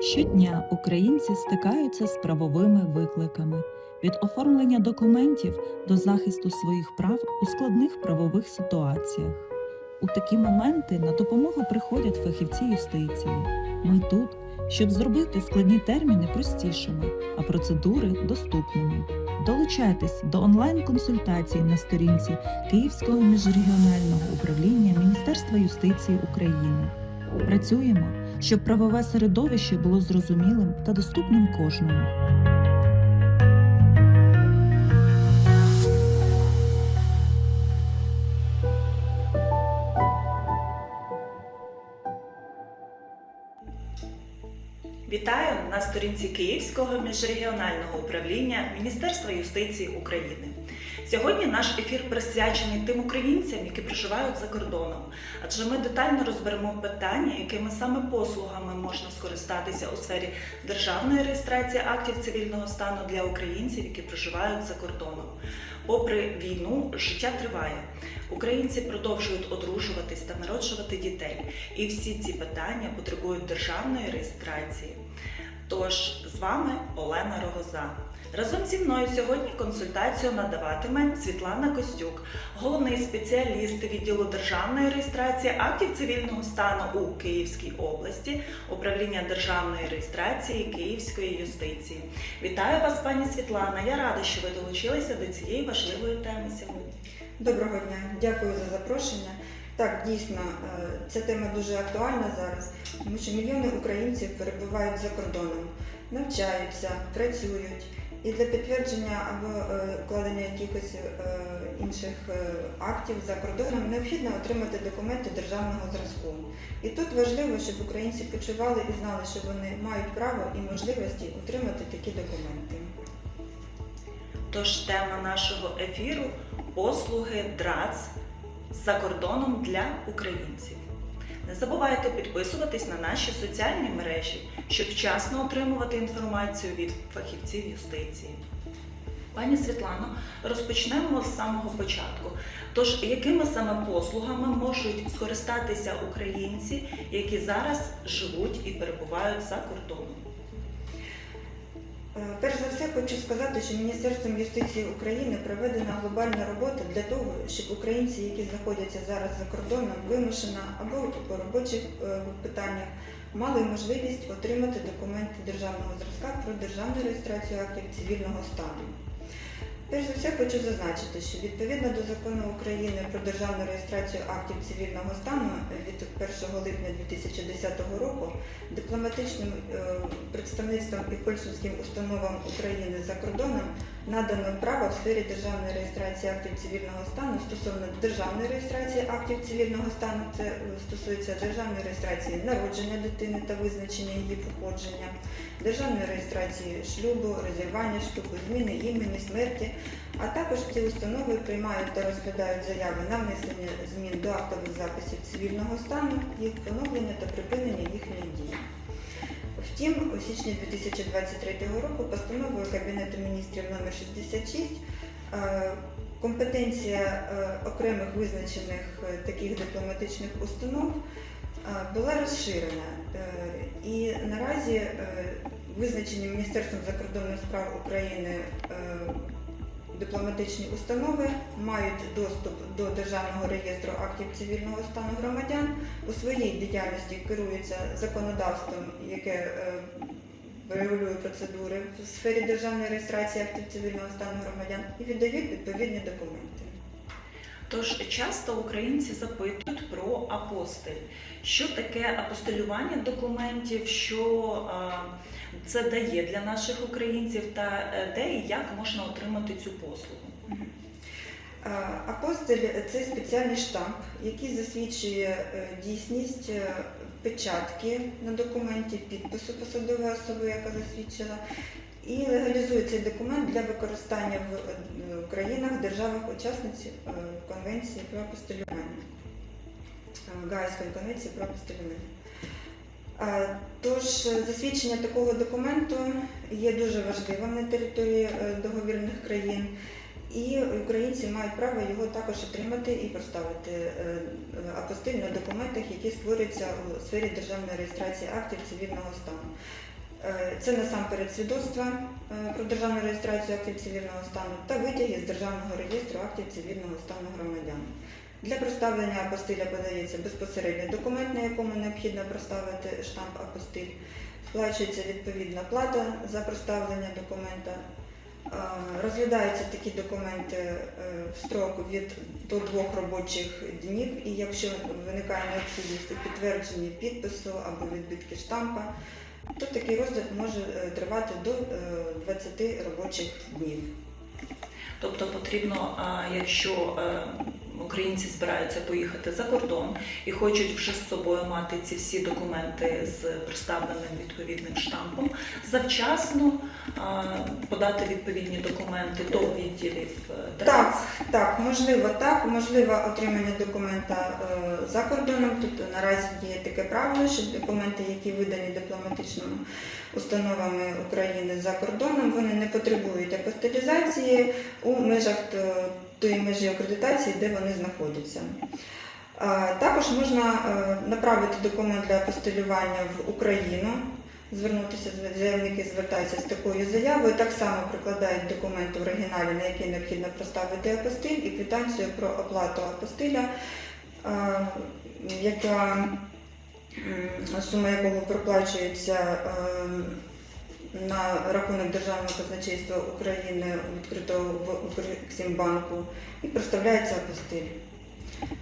Щодня українці стикаються з правовими викликами від оформлення документів до захисту своїх прав у складних правових ситуаціях. У такі моменти на допомогу приходять фахівці юстиції. Ми тут, щоб зробити складні терміни простішими, а процедури доступними. Долучайтесь до онлайн-консультацій на сторінці Київського міжрегіонального управління Міністерства юстиції України. Працюємо, щоб правове середовище було зрозумілим та доступним кожному. Вітаю на сторінці Київського міжрегіонального управління Міністерства юстиції України. Сьогодні наш ефір присвячений тим українцям, які проживають за кордоном, адже ми детально розберемо питання, якими саме послугами можна скористатися у сфері державної реєстрації актів цивільного стану для українців, які проживають за кордоном. Попри війну, життя триває. Українці продовжують одружуватись та народжувати дітей, і всі ці питання потребують державної реєстрації. Тож з вами Олена Рогоза. Разом зі мною сьогодні консультацію надаватиме Світлана Костюк, головний спеціаліст відділу державної реєстрації актів цивільного стану у Київській області, управління державної реєстрації Київської юстиції. Вітаю вас, пані Світлана. Я рада, що ви долучилися до цієї важливої теми сьогодні. Доброго дня, дякую за запрошення. Так, дійсно, е, ця тема дуже актуальна зараз, тому що мільйони українців перебувають за кордоном, навчаються, працюють. І для підтвердження або е, укладення якихось е, інших е, актів за кордоном необхідно отримати документи державного зразку. І тут важливо, щоб українці почували і знали, що вони мають право і можливості отримати такі документи. Тож тема нашого ефіру послуги ДРАЦ за кордоном для українців. Не забувайте підписуватись на наші соціальні мережі, щоб вчасно отримувати інформацію від фахівців юстиції. Пані Світлано, розпочнемо з самого початку. Тож, якими саме послугами можуть скористатися українці, які зараз живуть і перебувають за кордоном? Е, Перш за хочу сказати, що Міністерством юстиції України проведена глобальна робота для того, щоб українці, які знаходяться зараз за кордоном, вимушено або по робочих е, питаннях, мали можливість отримати документи державного зразка про державну реєстрацію актів цивільного стану. Перш за все хочу зазначити, що відповідно до закону України про державну реєстрацію актів цивільного стану від 1 липня 2010 року дипломатичним е, представництвам і консульським установам України за кордоном надано право в сфері державної реєстрації актів цивільного стану стосовно державної реєстрації актів цивільного стану, це е, стосується державної реєстрації народження дитини та визначення її походження, державної реєстрації шлюбу, розірвання шлюбу, зміни імені, смерті, а також ці установи приймають та розглядають заяви на внесення змін до актових записів цивільного стану, їх поновлення та припинення їхньої дії. Втім, у січні 2023 року постановою Кабінету міністрів номер 66 е, компетенція е, окремих визначених е, таких дипломатичних установ була розширена. І наразі визначені Міністерством закордонних справ України дипломатичні установи мають доступ до Державного реєстру актів цивільного стану громадян у своїй діяльності керуються законодавством, яке е, регулює процедури в сфері державної реєстрації актів цивільного стану громадян і віддають відповідні документи. Тож часто українці запитують про апостиль. Що таке апостилювання документів, що а, це дає для наших українців, та е, де і як можна отримати цю послугу? Е, Апостиль це спеціальний штамп, який засвідчує е, дійсність печатки на документі, підпису посадової особи, яка засвідчила, і легалізує цей документ для використання в країнах, державах-учасниць Конвенції про апостилювання, е, Гаазької конвенції про апостилювання. Е, Тож е, засвідчення такого документу є дуже важливим на території е, договірних країн. І українці мають право його також отримати і проставити е, апостиль на документах, які створюються у сфері державної реєстрації актів цивільного стану. Це насамперед свідоцтва про державну реєстрацію актів цивільного стану та витяги з державного реєстру актів цивільного стану громадян. Для проставлення апостиля подається безпосередньо документ, на якому необхідно проставити штамп апостиль. Сплачується відповідна плата за проставлення документа. Е, Розглядаються такі документи е, в строку від до двох робочих днів, і якщо виникає необхідність у підтвердженні підпису або відбитки штампа, то такий розгляд може е, тривати до е, 20 робочих днів. Тобто потрібно, якщо українці збираються поїхати за кордон і хочуть вже з собою мати ці всі документи з представленим відповідним штампом, завчасно подати відповідні документи до відділів е, Так, так, можливо, так, можливо отримання документа е, за кордоном. Тут наразі є таке правило, що документи, які видані дипломатичними установами України за кордоном, вони не потребують апостилізації у межах е, тої межі акредитації, де вони знаходяться. Е, Також можна е, направити документ для апостилювання в Україну. Звернутися заявники звертаються з такою заявою. Так само прикладають документ в оригіналі, на який необхідно проставити апостиль, і квитанцію про оплату апостиля, е, яка сума якого проплачується на рахунок Державного казначейства України, відкритого в Укрексімбанку, і проставляється апостиль.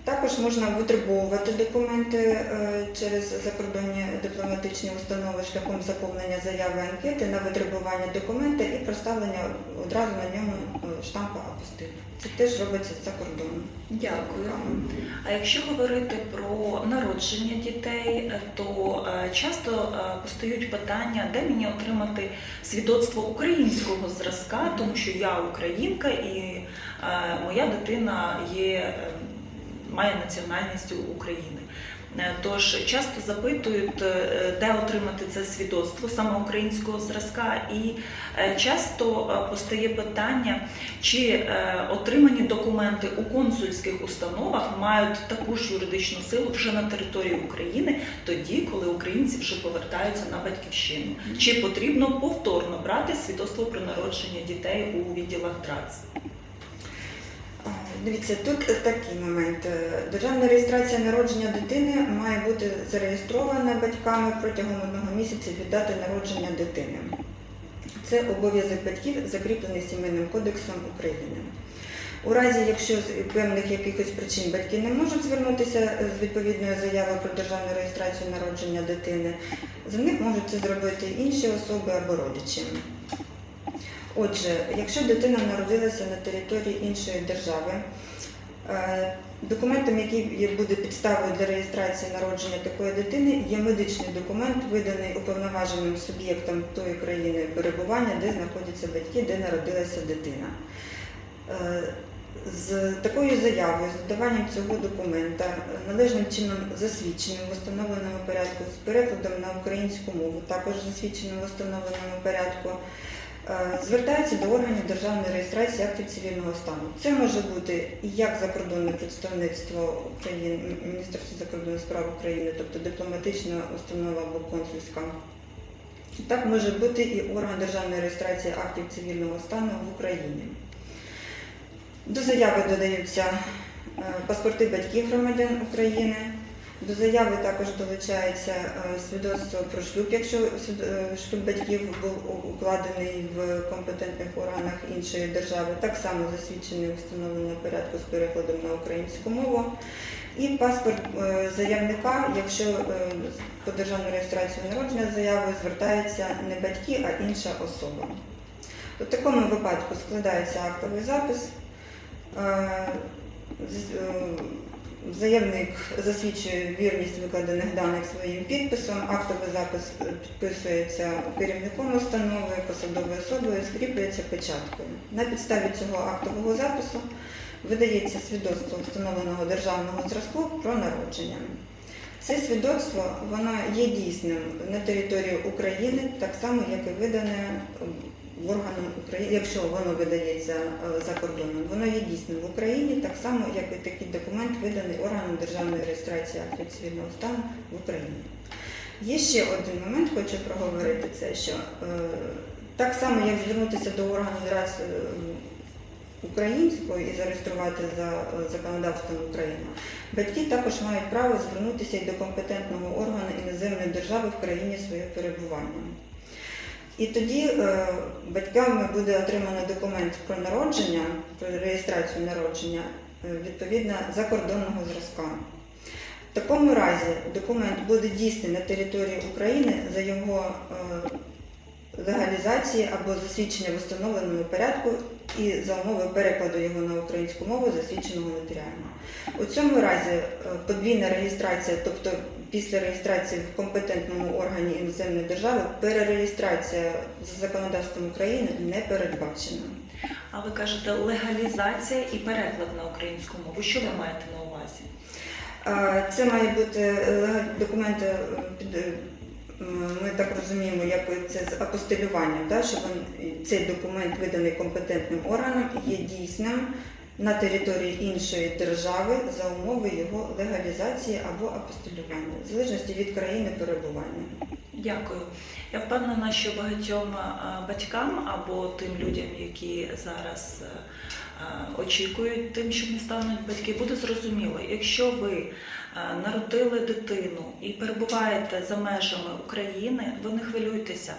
Також можна витребовувати документи е, через закордонні дипломатичні установи шляхом заповнення заяви анкети на витребування документа і проставлення одразу на ньому е, штампа апостиль. Це теж робиться за кордоном. Дякую. А якщо говорити про народження дітей, е, то часто постають питання, де мені отримати свідоцтво українського зразка, тому що я українка і моя дитина є, має національність України. Е, Тож часто запитують, е, де отримати це свідоцтво саме українського зразка, і е, часто постає питання, чи отримані документи у консульських установах мають таку ж юридичну силу вже на території України, тоді, коли українці вже повертаються на батьківщину. Чи потрібно повторно брати свідоцтво про народження дітей у відділах ДРАЦ? Дивіться, тут такий момент. Державна реєстрація народження дитини має бути зареєстрована батьками протягом одного місяця від дати народження дитини. Це обов'язок батьків, закріплений Сімейним кодексом України. У разі, якщо з певних якихось причин батьки не можуть звернутися з відповідною заявою про державну реєстрацію народження дитини, за них можуть це зробити інші особи або родичі. Отже, якщо дитина народилася на території іншої держави, е, документом, який буде підставою для реєстрації народження такої дитини, є медичний документ, виданий уповноваженим суб'єктом тої країни перебування, де знаходяться батьки, де народилася дитина. Е, З такою заявою, з додаванням цього документа, належним чином засвідченим в установленому порядку, з перекладом на українську мову, також засвідченим в установленому порядку, звертається до органів державної реєстрації актів цивільного стану. Це може бути як закордонне представництво України, М- Міністерство закордонних справ України, тобто дипломатична установа або консульська. Так може бути і орган державної реєстрації актів цивільного стану в Україні. До заяви додаються е, паспорти батьків громадян України. До заяви також долучається е, свідоцтво про шлюб, якщо е, шлюб батьків був укладений в компетентних органах іншої держави, так само засвідчений у встановленому порядку з перекладом на українську мову. І паспорт е, заявника, якщо по державну реєстрацію народження з заявою звертаються не батьки, а інша особа. У такому випадку складається актовий запис. Заявник засвідчує вірність викладених даних своїм підписом. Актовий запис підписується керівником установи, посадовою особою, скріплюється печаткою. На підставі цього актового запису видається свідоцтво встановленого державного зразку про народження. Це свідоцтво воно є дійсним на території України, так само як і видане органом України, якщо воно видається е, за кордоном, воно є дійсним в Україні, так само, як і такий документ виданий органом державної реєстрації актів цивільного стану в Україні. Є ще один момент, хочу проговорити це, що е, так само, як звернутися до органу реєстрації е, української і зареєструвати за е, законодавством України, батьки також мають право звернутися і до компетентного органу іноземної держави в країні своєї перебування. І тоді е, батьками буде отримано документ про народження, про реєстрацію народження е, відповідно закордонного зразка. В такому разі документ буде дійсний на території України за його е, легалізації або засвідчення в установленому порядку і за умови перекладу його на українську мову засвідченого нотаріально. У цьому разі подвійна реєстрація, тобто після реєстрації в компетентному органі іноземної держави, перереєстрація за законодавством України не передбачена. А ви кажете легалізація і переклад на українську мову. Що ви маєте на увазі? Це має бути е, документи, е, е, ми так розуміємо, як це з апостилюванням, да, що цей документ виданий компетентним органом є дійсним на території іншої держави за умови його легалізації або апостилювання, в залежності від країни перебування. Дякую. Я впевнена, що багатьом е, батькам або тим людям, які зараз е, е, очікують тим, що не стануть батьки, буде зрозуміло, якщо ви народили дитину і перебуваєте за межами України, ви не хвилюйтеся.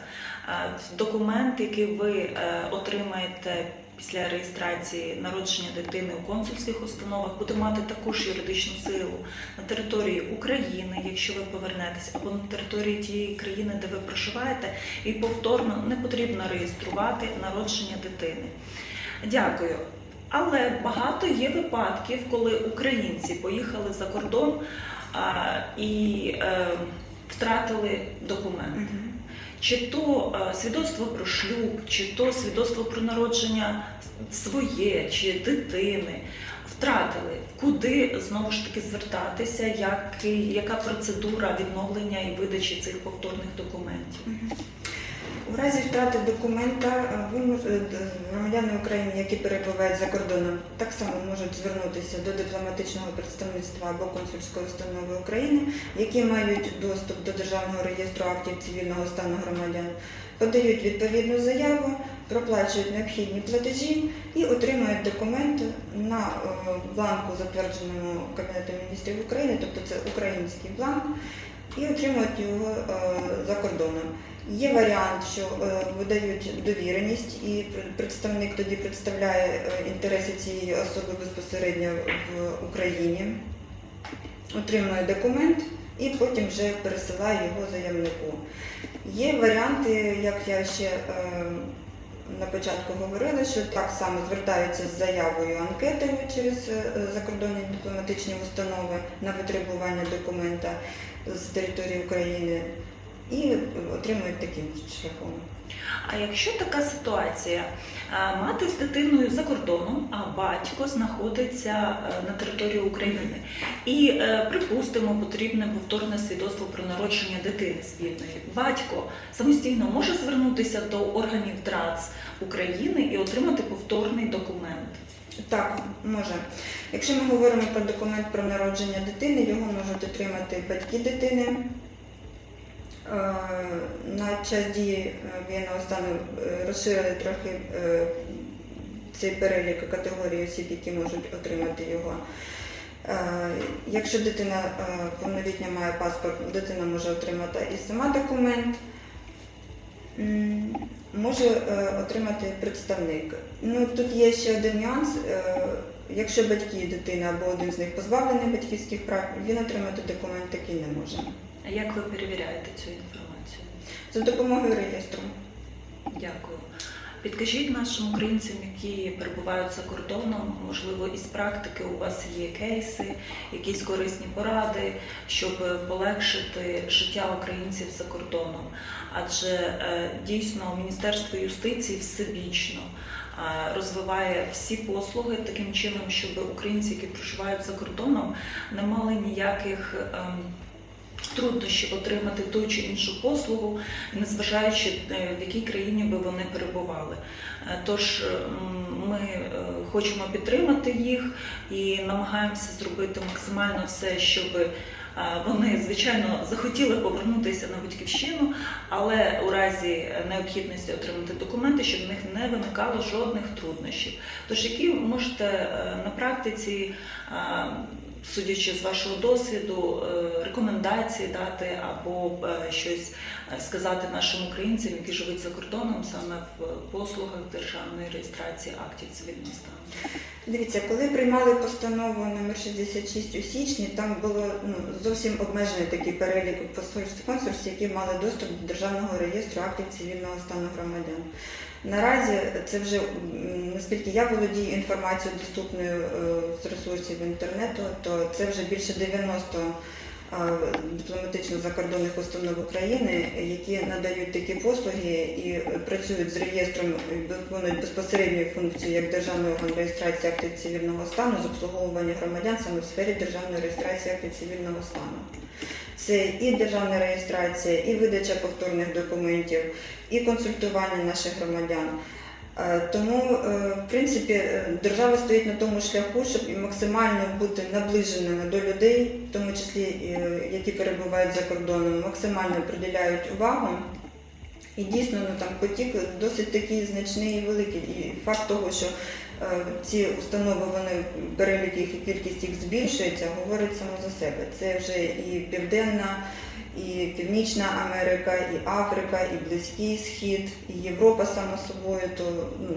Документ, який ви е, отримаєте після реєстрації народження дитини у консульських установах, буде мати також юридичну силу на території України, якщо ви повернетесь, або на території тієї країни, де ви проживаєте, і повторно не потрібно реєструвати народження дитини. Дякую. Але багато є випадків, коли українці поїхали за кордон а, і е, втратили документ. Чи то е, свідоцтво про шлюб, чи то свідоцтво про народження своє чи дитини. Втратили, куди знову ж таки звертатися, як, яка процедура відновлення і видачі цих повторних документів? У разі втрати документа е, е, громадяни України, які перебувають за кордоном, так само можуть звернутися до дипломатичного представництва або консульської установи України, які мають доступ до державного реєстру актів цивільного стану громадян, подають відповідну заяву, проплачують необхідні платежі і отримують документ на е, бланку, затвердженому Кабінетом міністрів України, тобто це український бланк, і отримують його за кордоном. Є варіант, що е, видають довіреність, і представник тоді представляє е, інтереси цієї особи безпосередньо в Україні, отримує документ і потім вже пересилає його заявнику. Є варіанти, як я ще е, на початку говорила, що так само звертаються з заявою анкетою через закордонні дипломатичні установи на витребування документа з території України і отримують таким шляхом. А якщо така ситуація, мати з дитиною за кордоном, а батько знаходиться е, на території України, і е, припустимо, потрібне повторне свідоцтво про народження дитини спільної. Батько самостійно може звернутися до органів ДРАЦ України і отримати повторний документ. Так, може. Якщо ми говоримо про документ про народження дитини, його можуть отримати батьки дитини. Е, На час дії е, воєнного стану е, розширили трохи цей перелік категорій осіб, які можуть отримати його. Якщо дитина повнолітня має паспорт, дитина може отримати і сама документ. Може отримати представник. Ну тут є ще один нюанс. Якщо батьки і дитина або один з них позбавлений батьківських прав, він отримати документ такий не може. А Як ви перевіряєте цю інформацію? За допомогою реєстру. Дякую. Підкажіть нашим українцям, які перебувають за кордоном, можливо, із практики у вас є кейси, якісь корисні поради, щоб полегшити життя українців за кордоном. Адже е, дійсно Міністерство юстиції всебічно е, розвиває всі послуги таким чином, щоб українці, які проживають за кордоном, не мали ніяких. Труднощів отримати ту чи іншу послугу, незважаючи е, в якій країні би вони перебували. Е, Тож ми е, хочемо підтримати їх і намагаємося зробити максимально все, щоб вони, звичайно, захотіли повернутися на батьківщину, але у разі необхідності отримати документи, щоб в них не виникало жодних труднощів. Тож, які можете на практиці, судячи з вашого досвіду, е, рекомендації дати або е, щось е, сказати нашим українцям, які живуть за кордоном, саме в послугах державної реєстрації актів цивільного стану? Дивіться, коли приймали постанову номер 66 у січні, там було ну, зовсім обмежений такий перелік посольств консульств, які мали доступ до державного реєстру актів цивільного стану громадян. Наразі це вже, наскільки я володію інформацією доступною е, з ресурсів інтернету, то це вже більше 90 е, дипломатично закордонних установ України, які надають такі послуги і працюють з реєстром, виконують безпосередню функцію як державний орган реєстрації актів цивільного стану з обслуговування громадян саме в сфері державної реєстрації актів цивільного стану. Це і державна реєстрація, і видача повторних документів, і консультування наших громадян. Е, Тому, е, в принципі, е, держава стоїть на тому шляху, щоб максимально бути наближеними до людей, в тому числі які перебувають за кордоном, максимально приділяють увагу. І дійсно ну, там потік досить такий значний і великий. І факт того, що ці установи вони перелік їх і кількість їх збільшується, говорить само за себе. Це вже і південна, і Північна Америка, і Африка, і Близький Схід, і Європа само собою, то ну,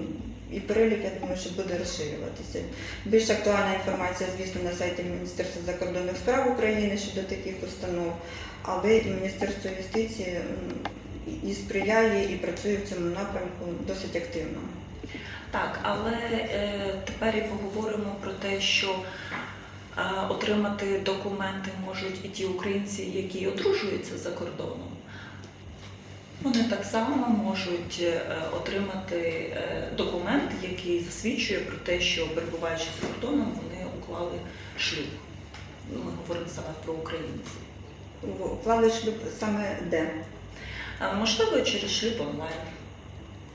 і перелік, я думаю, що буде розширюватися. Більш актуальна інформація, звісно, на сайті Міністерства закордонних справ України щодо таких установ, але і Міністерство юстиції і- сприяє, і працює в цьому напрямку досить активно. Так, але е, тепер і поговоримо про те, що отримати документи можуть і ті українці, які одружуються за кордоном. Вони так само можуть е, отримати е, документ, який засвідчує про те, що перебуваючи за кордоном, вони уклали шлюб. Ну, Ми говоримо саме про українців. Уклали шлюб саме де? А можливо, через шлюб онлайн.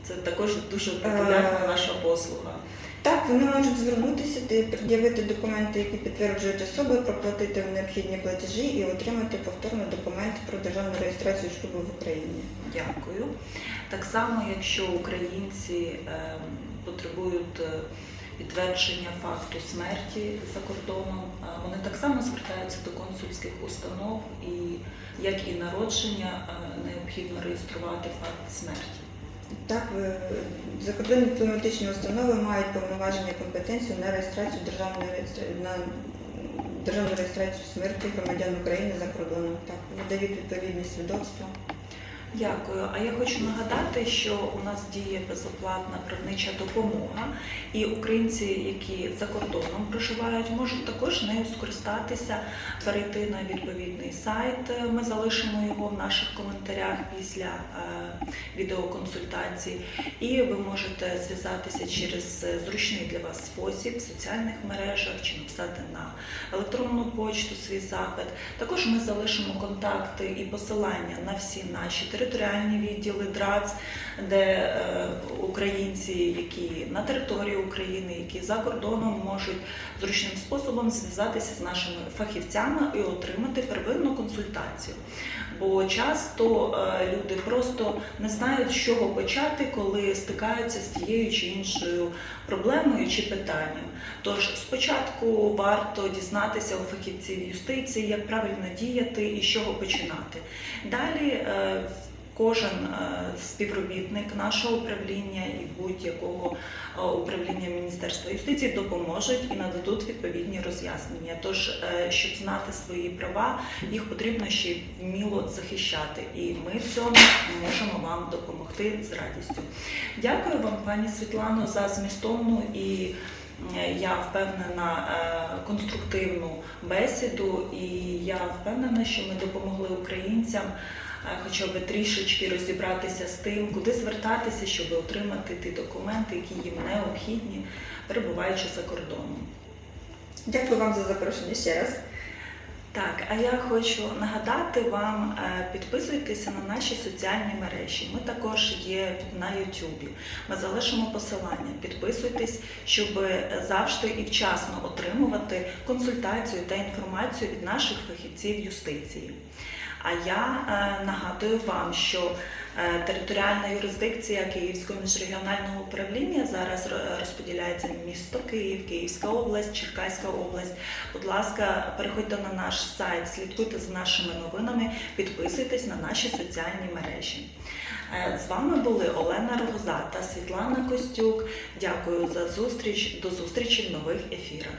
Це також дуже популярна Е, наша послуга. Так, вони можуть звернутися, ти пред'явити документи, які підтверджують особи, проплатити необхідні платежі і отримати повторно документ про державну реєстрацію шлюбу в Україні. Дякую. Так само, якщо українці ем, потребують е, підтвердження факту смерті за кордоном, е, вони так само звертаються до консульських установ, і як і народження, е, необхідно реєструвати факт смерті. Так, е, закордонні дипломатичні установи мають повноваження компетенцію на реєстрацію державної на державну реєстрацію смерті громадян України за кордоном. Так, видають відповідні свідоцтва. Дякую. А я хочу нагадати, що у нас діє безоплатна правнича допомога, і українці, які за кордоном проживають, можуть також нею скористатися, перейти на відповідний сайт. Ми залишимо його в наших коментарях після е, відеоконсультації. І ви можете зв'язатися через зручний для вас спосіб в соціальних мережах чи написати на електронну почту свій запит. Також ми залишимо контакти і посилання на всі наші територіальні відділи ДРАЦ, де е, українці, які на території України, які за кордоном можуть зручним способом зв'язатися з нашими фахівцями і отримати первинну консультацію. Бо часто е, люди просто не знають, з чого почати, коли стикаються з тією чи іншою проблемою чи питанням. Тож спочатку варто дізнатися у фахівців юстиції, як правильно діяти і з чого починати. Далі е, кожен е, співробітник нашого управління і будь-якого е, управління Міністерства юстиції допоможуть і нададуть відповідні роз'яснення. Тож, е, щоб знати свої права, їх потрібно ще вміло захищати. І ми в цьому можемо вам допомогти з радістю. Дякую вам, пані Світлано, за змістовну і я впевнена конструктивну бесіду, і я впевнена, що ми допомогли українцям хоча б трішечки розібратися з тим, куди звертатися, щоб отримати ті документи, які їм необхідні, перебуваючи за кордоном. Дякую вам за запрошення ще раз. Так, а я хочу нагадати вам, е, підписуйтеся на наші соціальні мережі. Ми також є на Ютубі. Ми залишимо посилання. Підписуйтесь, щоб завжди і вчасно отримувати консультацію та інформацію від наших фахівців юстиції. А я е, нагадую вам, що е, територіальна юрисдикція Київського міжрегіонального управління зараз розподіляється місто Київ, Київська область, Черкаська область. Будь ласка, переходьте на наш сайт, слідкуйте за нашими новинами, підписуйтесь на наші соціальні мережі. Е, З вами були Олена Рогоза та Світлана Костюк. Дякую за зустріч. До зустрічі в нових ефірах.